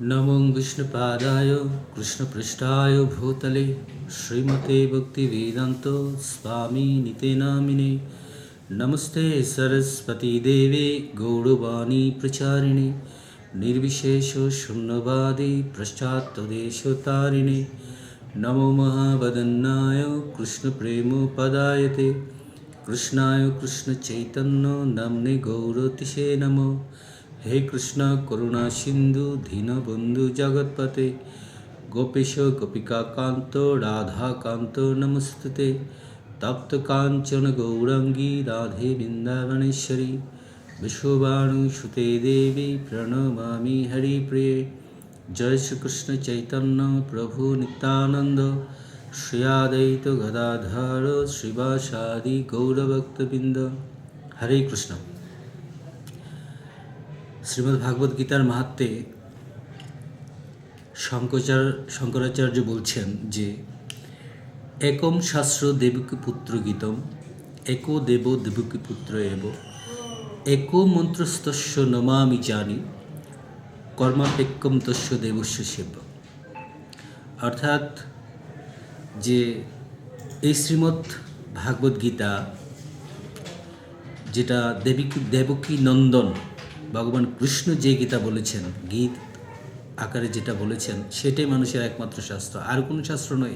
নমং বিষ্ণুপাদায় কৃষ্ণপৃষ্ঠায় ভূতলে শ্রীমতে ভক্তিবেদান্ত স্বামী নিতে নামিনে নমস্তে সরস্বতী দেবে গৌরবাণী প্রচারিণে নির্বিশেষ শূন্যবাদী পশ্চাত্তদেশতারিণে নমো মহাবদন্নায় কৃষ্ণপ্রেম পদায়তে কৃষ্ণায় কৃষ্ণচৈতন্য নমনে গৌরতিষে নমো হে কৃষ্ণ, করুণা সিন্ধু দীনবন্ধু জগৎপতে। গোপীশ, গোপিকাকান্ত, রাধাকান্ত, নমস্তুতে। তপ্ত কাঞ্চন, গৌরাঙ্গী, রাধে বৃন্দাবনেশ্বরী। বিশ্ববাণু সুতে দেবী, প্রণমামি হরিপ্রিয়ে। জয় শ্রীকৃষ্ণ চৈতন্য, প্রভু নিত্যানন্দ। শ্রীয়াদৈত গদাধর, শ্রীবাসাদি গৌরভক্তবৃন্দ। হরে কৃষ্ণ। শ্রীমদ্ ভাগবত গীতার মাহাত্মে শঙ্করাচার, শঙ্করাচার্য বলছেন যে, একম শাস্ত্র দেবকী পুত্র গীতম, একো দেব দেবকী পুত্র এব, একো মন্ত্রস্তস্য নমামি জানি, কর্মাপেক্ষম তস্য দেবস্য সেব। অর্থাৎ যে এই শ্রীমৎ ভাগবত গীতা যেটা দেবকী দেবকী নন্দন ভগবান কৃষ্ণ যে গীতা বলেছেন, গীত আকারে যেটা বলেছেন, সেটাই মানুষের একমাত্র শাস্ত্র। আর কোনো শাস্ত্র নয়।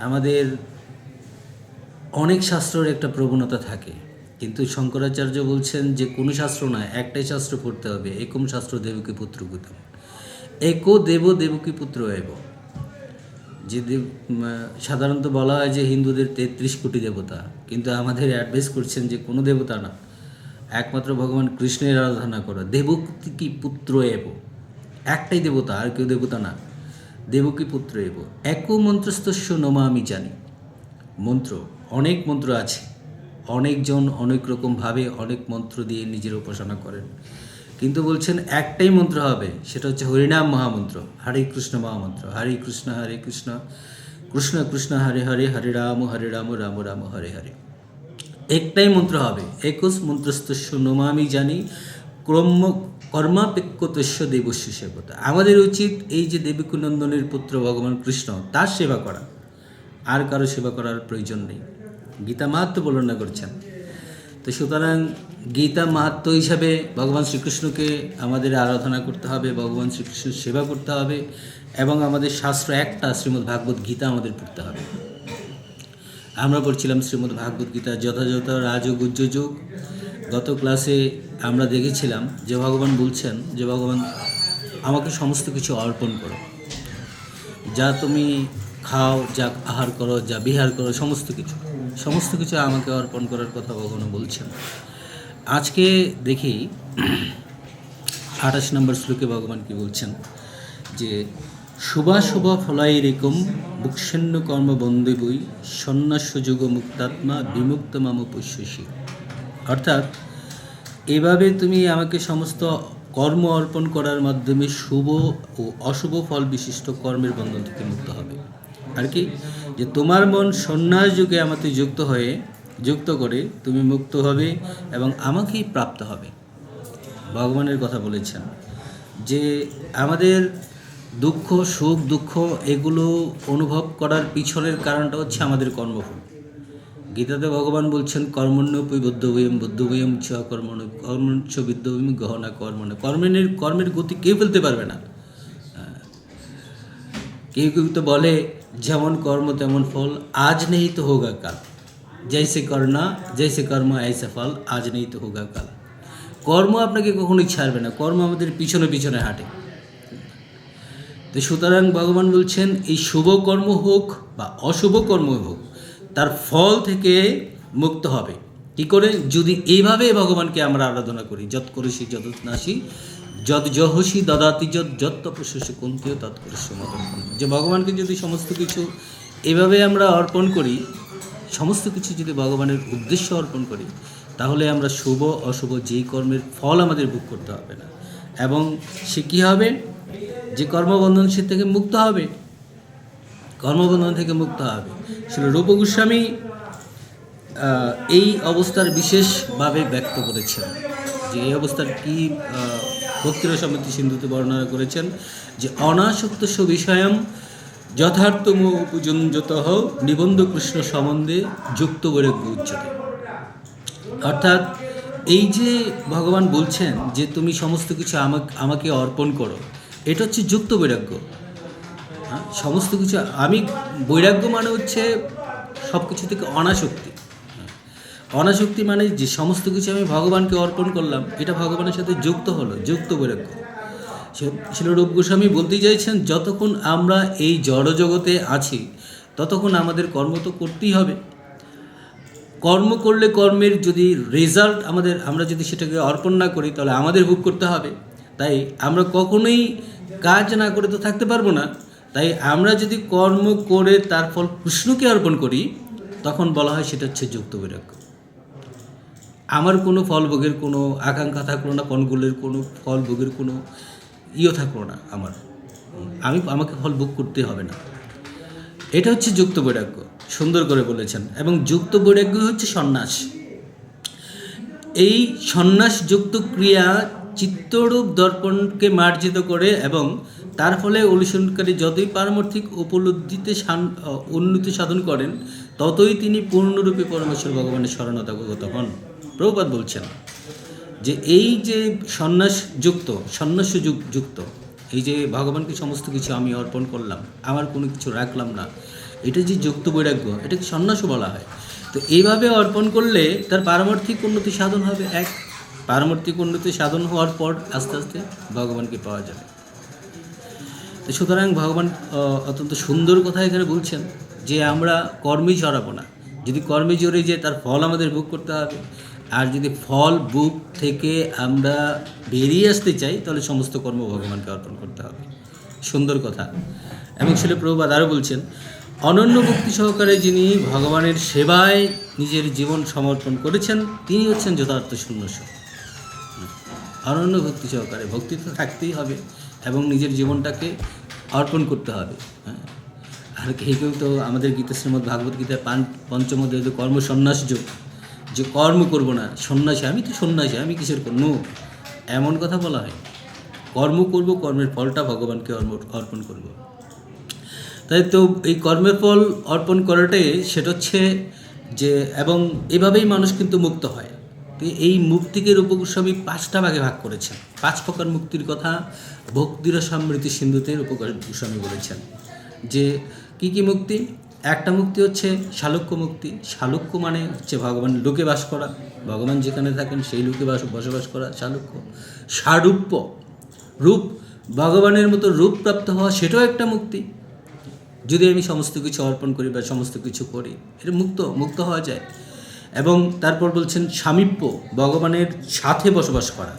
আমাদের অনেক শাস্ত্রের একটা প্রবণতা থাকে। কিন্তু শঙ্করাচার্য বলছেন যে, কোনো শাস্ত্র নয়, একটাই শাস্ত্র পড়তে হবে। একম শাস্ত্র দেবকী পুত্র গুতম। একো দেব দেবকী পুত্র এব। যে দেব সাধারণত বলা হয় যে হিন্দুদের তেত্রিশ কোটি দেবতা। কিন্তু আমাদের অ্যাডভাইস করছেন যে, কোনো দেবতা না। একমাত্র ভগবান কৃষ্ণের আরাধনা করো। দেবকী পুত্র এব? একটাই দেবতা, আর কেউ দেবতা না। দেবকী পুত্র এব। একো মন্ত্রস্তস্য নমা আমি জানি। মন্ত্র, অনেক মন্ত্র আছে। অনেকজন অনেক রকমভাবে অনেক মন্ত্র দিয়ে নিজের উপাসনা করেন। কিন্তু বলছেন একটাই মন্ত্র হবে, সেটা হচ্ছে হরিনাম মহামন্ত্র। হরে কৃষ্ণ মহামন্ত্র। হরে কৃষ্ণ হরে কৃষ্ণ। কৃষ্ণ কৃষ্ণ, হরে হরে। হরে রাম হরে রাম রাম রাম, হরে হরে। একটাই মন্ত্র হবে, একুশ মন্ত্রস্তস্য নমামি জানি ক্রম কর্মাপেক্ষতস্য দেবস্য সেবতা। আমাদের উচিত এই যে দেবীকুনন্দনের পুত্র ভগবান কৃষ্ণ, তার সেবা করা। আর কারও সেবা করার প্রয়োজন নেই। গীতা মাহাত্ম বর্ণনা করছেন। তো সুতরাং গীতা মাহাত্ম হিসাবে ভগবান শ্রীকৃষ্ণকে আমাদের আরাধনা করতে হবে, ভগবান শ্রীকৃষ্ণের সেবা করতে হবে, এবং আমাদের শাস্ত্র একটা শ্রীমদ্ ভাগবত গীতা আমাদের পড়তে হবে। আমরা পড়ছিলাম শ্রীমদ্ ভাগবত গীতা, যথাযথ রাজযোগ উজ্জযোগ গত ক্লাসে আমরা দেখেছিলাম যে ভগবান বলছেন যে ভগবান, আমাকে সমস্ত কিছু অর্পণ করো। যা তুমি খাও, যা আহার করো, যা বিহার করো, সমস্ত কিছু। সমস্ত কিছু আমাকে অর্পণ করার কথা ভগবান বলছেন। আজকে দেখি আঠাশ নম্বর শ্লোকে ভগবান কি বলছেন? যে শুভাশুভ ফলাইরেকম বুক্ষেন্ন কর্ম বন্দে বই সন্ন্যাস যোগ মুক্তাত্মা, বিমুক্ত মাম পুষ্যসী অর্থাৎ, এভাবে তুমি আমাকে সমস্ত কর্ম অর্পণ করার মাধ্যমে শুভ ও অশুভ ফল বিশিষ্ট কর্মের বন্ধন থেকে মুক্ত হবে। আর কি? যে তোমার মন সন্ন্যাস যুগে আমাকে যুক্ত হয়ে, যুক্ত করে তুমি মুক্ত হবে এবং আমাকেই প্রাপ্ত হবে। ভগবানের কথা বলেছেন যে আমাদের দুঃখ, সুখ, দুঃখ এগুলো অনুভব করার পিছনের কারণটা হচ্ছে আমাদের কর্মফল। গীতাতে ভগবান বলছেন, কর্মণ্যপি বুদ্ধবয়ম বুদ্ধবয়ম চ কর্মণ কর্মচ বিদ্যবয়ম গহনা কর্মণ। কর্মের কর্মের গতি কেউ ফেলতে পারবে না। কেউ কেউ তো বলে, যেমন কর্ম, তেমন ফল, আজ নেই তো হোগা কাল। জৈসে করনা জৈসে কর্ম ऐसे ফল, আজ নেই তো হোগা কাল। কর্ম আপনাকে কখনোই ছাড়বে না। কর্ম আমাদের পিছনে পিছনে হাঁটে। তো সুতরাং ভগবান বলছেন, এই শুভ কর্ম হোক বা অশুভ কর্ম হোক, তার ফল থেকে মুক্ত হবে। কি করে? যদি এইভাবে ভগবানকে আমরা আরাধনা করি যত করিসি যত নাসি যত জহসি দদাতি যত যত কুন্তীয়, তৎ করিস মতন যে ভগবানকে যদি সমস্ত কিছু এভাবে আমরা অর্পণ করি, সমস্ত কিছু যদি ভগবানের উদ্দেশ্য অর্পণ করি, তাহলে আমরা শুভ, অশুভ যেই কর্মের ফল আমাদের ভোগ করতে হবে না। এবং সে কী হবে? যে কর্মবন্ধন সে থেকে মুক্ত হবে, কর্মবন্ধন থেকে মুক্ত হবে। সেটা রূপ গোস্বামী এই অবস্থার বিশেষভাবে ব্যক্ত করেছেন। যে এই অবস্থার কি ভক্তির সমিতি সিন্ধুতে বর্ণনা করেছেন যে, অনাসক্ত বিষয়ম যথার্থম উপযুঞ্জত নিবন্ধ কৃষ্ণ সম্বন্ধে যুক্ত বৈরাগ্য উচ্চতে অর্থাৎ, এই যে ভগবান বলছেন যে, তুমি সমস্ত কিছু আমাকে অর্পণ করো এটা হচ্ছে যুক্ত বৈরাগ্য। হ্যাঁ সমস্ত কিছু, আমি বৈরাগ্য মানে হচ্ছে সব কিছু থেকে অনাসক্তি। হ্যাঁ। অনাসক্তি মানে যে সমস্ত কিছু আমি ভগবানকে অর্পণ করলাম, এটা ভগবানের সাথে যুক্ত হলো, যুক্ত বৈরাগ্য। শিল রূপ গোস্বামী বলতে চাইছেন, যতক্ষণ আমরা এই জড় জগতে আছি, ততক্ষণ আমাদের কর্ম তো করতেই হবে। কর্ম করলে কর্মের যদি রেজাল্ট আমাদের, আমরা যদি সেটাকে অর্পণ না করি, তাহলে আমাদের ভোগ করতে হবে। তাই আমরা কখনোই কাজ না করে তো থাকতে পারব না। তাই আমরা যদি কর্ম করে তার ফল কৃষ্ণকে অর্পণ করি, তখন বলা হয় সেটা হচ্ছে যুক্ত বৈরাগ্য আমার কোনো ফলভোগের কোনো আকাঙ্ক্ষা থাকল না কণগুলির কোনো ফলভোগের কোনো ইয়ে থাকল না আমার। আমি আমাকে ফল ভোগ করতে হবে না। এটা হচ্ছে যুক্ত বৈরাগ্য সুন্দর করে বলেছেন। এবং যুক্ত বৈরাগ্য হচ্ছে সন্ন্যাস। এই সন্ন্যাসযুক্ত ক্রিয়া চিত্তরূপ দর্পণকে মার্জিত করে এবং তার ফলে অনুসরণকারী যতই পারমার্থিক উপলব্ধিতে উন্নতি সাধন করেন, ততই তিনি পূর্ণরূপে পরমেশ্বর ভগবানের শরণাগত হন। প্রভুপাত বলছেন যে এই যে সন্ন্যাসযুক্ত সন্ন্যাস যুক্ত এই যে ভগবানকে সমস্ত কিছু আমি অর্পণ করলাম, আমার কোনো কিছু রাখলাম না, এটা যে যুক্ত বৈরাগ্য, এটাকে সন্ন্যাসও বলা হয়। তো এইভাবে অর্পণ করলে তার পারমার্থিক উন্নতি সাধন হবে এক পারমার্থিক উন্নতি সাধন হওয়ার পর আস্তে আস্তে ভগবানকে পাওয়া যাবে। তো সুতরাং ভগবান অত্যন্ত সুন্দর কথা এখানে বলছেন যে আমরা কর্মে জড়াবো না। যদি কর্মে জড়ে যে তার ফল আমাদের ভোগ করতে হবে, আর যদি ফল বুক থেকে আমরা বেরিয়ে আসতে চাই, তাহলে সমস্ত কর্ম ভগবানকে অর্পণ করতে হবে। সুন্দর কথা। এবং ছেলে প্রভুবাদ আরও বলছেন, অনন্য ভক্তি সহকারে যিনি ভগবানের সেবায় নিজের জীবন সমর্পণ করেছেন, তিনি হচ্ছেন যথার্থ শূন্যস্ব অনন্য ভক্তি সহকারে। ভক্তি তো থাকতেই হবে এবং নিজের জীবনটাকে অর্পণ করতে হবে হ্যাঁ? আর কেউ কেউ তো আমাদের গীতা শ্রীমদ ভাগবত গীতায় পান, পঞ্চম যে কর্ম সন্ন্যাস যোগ, যে কর্ম করব না, সন্ন্যাসী, আমি তো সন্ন্যাসী, আমি কিসের কর্ম? এমন কথা বলা হয়। কর্ম করব, কর্মের ফলটা ভগবানকে অর্পণ করব। তাই তো এই কর্মের ফল অর্পণ করাটাই, সেটা হচ্ছে যে, এবং এভাবেই মানুষ কিন্তু মুক্ত হয়। তো এই মুক্তিকে রূপগোস্বামী পাঁচটা ভাগে ভাগ করেছেন। পাঁচ প্রকার মুক্তির কথা ভক্তির সমৃদ্ধি সিন্ধুতে রূপক গোস্বামী বলেছেন। যে কি কি মুক্তি? একটা মুক্তি হচ্ছে শালুক্য মুক্তি। শালুক্য মানে হচ্ছে ভগবান লোকে বাস করা। ভগবান যেখানে থাকেন সেই লোকে বাস, বসবাস করা শালুক্য সারূপ্য রূপ, ভগবানের মতো রূপ প্রাপ্ত হওয়া সেটাও একটা মুক্তি। যদি আমি সমস্ত কিছু অর্পণ করি বা সমস্ত কিছু করি, এটা মুক্ত মুক্ত হওয়া যায়। এবং তারপর বলছেন সামীপ্য ভগবানের সাথে বসবাস করা।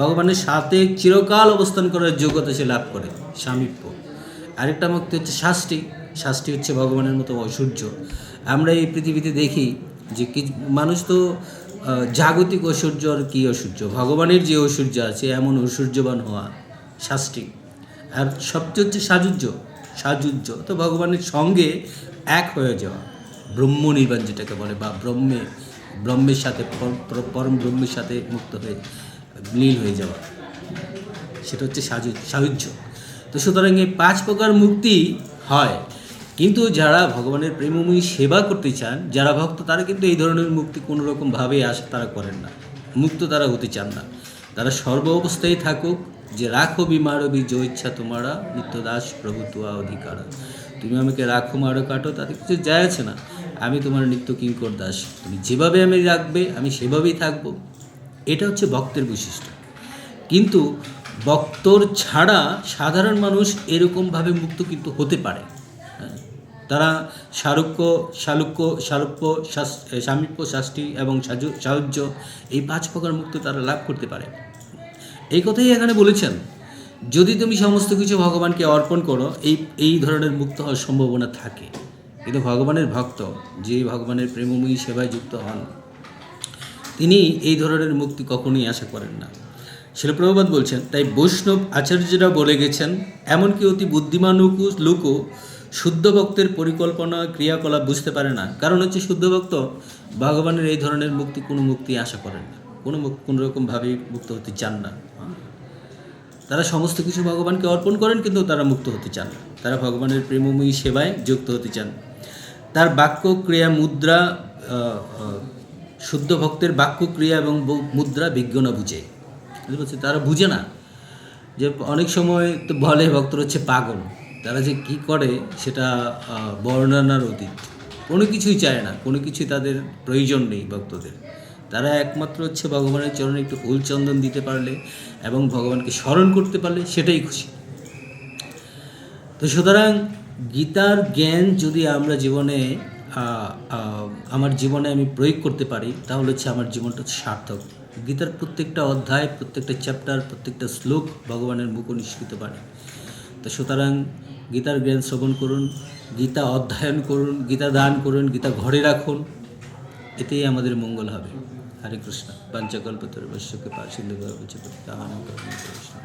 ভগবানের সাথে চিরকাল অবস্থান করার যোগ্যতা সে লাভ করে, সামীপ্য। আরেকটা মুক্তি হচ্ছে শাস্তি। শাস্তি হচ্ছে ভগবানের মতো ঐশ্বর্য। আমরা এই পৃথিবীতে দেখি যে কি, মানুষ তো জাগতিক ঐশ্বর্য আর কী ঐশ্বর্য? ভগবানের যে ঐশ্বর্য আছে, এমন ঐশ্বর্যবান হওয়া শাস্তি। আর সবচেয়ে হচ্ছে সাজুজ্য সাজুজ্য তো ভগবানের সঙ্গে এক হয়ে যাওয়া। ব্রহ্ম নির্বাণ যেটাকে বলে, বা ব্রহ্মে, ব্রহ্মের সাথে পর- পর- পরম ব্রহ্মের সাথে মুক্ত হয়ে, লীন হয়ে যাওয়া। সেটা হচ্ছে সাহায্য তো সুতরাং এই পাঁচ প্রকার মুক্তি হয়। কিন্তু যারা ভগবানের প্রেমময়ী সেবা করতে চান, যারা ভক্ত, তারা কিন্তু এই ধরনের মুক্তি কোনো রকমভাবে আশা তারা করেন না। মুক্ত তারা হতে চান না। তারা সর্ব অবস্থায় থাকুক, যে রাখো বিমারবি যে ইচ্ছা তোমারা, নিত্যদাস প্রভু তুয়া অধিকারা। তুমি আমাকে রাখো মারো কাটো, তাতে কিছু যায় আছে না। আমি তোমার নিত্য কিঙ্কর দাস। তুমি যেভাবে আমি রাখবে আমি সেভাবেই থাকব। এটা হচ্ছে ভক্তের বৈশিষ্ট্য। কিন্তু বক্তর ছাড়া সাধারণ মানুষ এরকমভাবে মুক্ত কিন্তু হতে পারে। হ্যাঁ। তারা শারুক্য শালুক্য এ, সামীপ্য শাস্তি এবং সাহায্য এই পাঁচ প্রকার মুক্ত তারা লাভ করতে পারে। এই কথাই এখানে বলেছেন যদি তুমি সমস্ত কিছু ভগবানকে অর্পণ করো এই এই ধরনের মুক্ত হওয়ার সম্ভাবনা থাকে। কিন্তু ভগবানের ভক্ত যে ভগবানের প্রেমময়ী সেবায় যুক্ত হন, তিনি এই ধরনের মুক্তি কখনোই আশা করেন না। শিলপ্রভুপাত বলছেন, তাই বৈষ্ণব আচার্যরা বলে গেছেন, এমনকি অতি বুদ্ধিমান লোকও- শুদ্ধ ভক্তের পরিকল্পনা, ক্রিয়াকলাপ বুঝতে পারে না। কারণ হচ্ছে শুদ্ধ ভক্ত ভগবানের এই ধরনের মুক্তি কোনো মুক্তি আশা করেন না। কোনো কোনো রকমভাবে মুক্ত হতে চান না। তারা সমস্ত কিছু ভগবানকে অর্পণ করেন, কিন্তু তারা মুক্ত হতে চান না। তারা ভগবানের প্রেমময়ী সেবায় যুক্ত হতে চান। তার বাক্য ক্রিয়া মুদ্রা শুদ্ধ ভক্তের বাক্য ক্রিয়া এবং মুদ্রা বিজ্ঞ না বুঝে। বুঝতে তারা বুঝে না। যে অনেক সময় তো বলে ভক্তরা হচ্ছে পাগল। তারা যে কি করে সেটা বর্ণনার অতীত। কোনো কিছুই চায় না। কোনো কিছুই তাদের প্রয়োজন নেই ভক্তদের। তারা একমাত্র হচ্ছে ভগবানের চরণে একটু ফুল চন্দন দিতে পারলে এবং ভগবানকে স্মরণ করতে পারলে সেটাই খুশি। তো সুতরাং গীতার জ্ঞান যদি আমরা জীবনে আমার জীবনে আমি প্রয়োগ করতে পারি, তাহলে হচ্ছে আমার জীবনটা সার্থক। গীতার প্রত্যেকটা অধ্যায়, প্রত্যেকটা চ্যাপ্টার প্রত্যেকটা শ্লোক ভগবানের মুখ নিষ্কৃত বাণী। তো সুতরাং গীতার জ্ঞান শ্রবণ করুন, গীতা অধ্যয়ন করুন, গীতা দান করুন, গীতা ঘরে রাখুন, এতেই আমাদের মঙ্গল হবে। হরে কৃষ্ণ। পঞ্চকল্পতর বৈশ্যকে পাশিন্দ কৃষ্ণ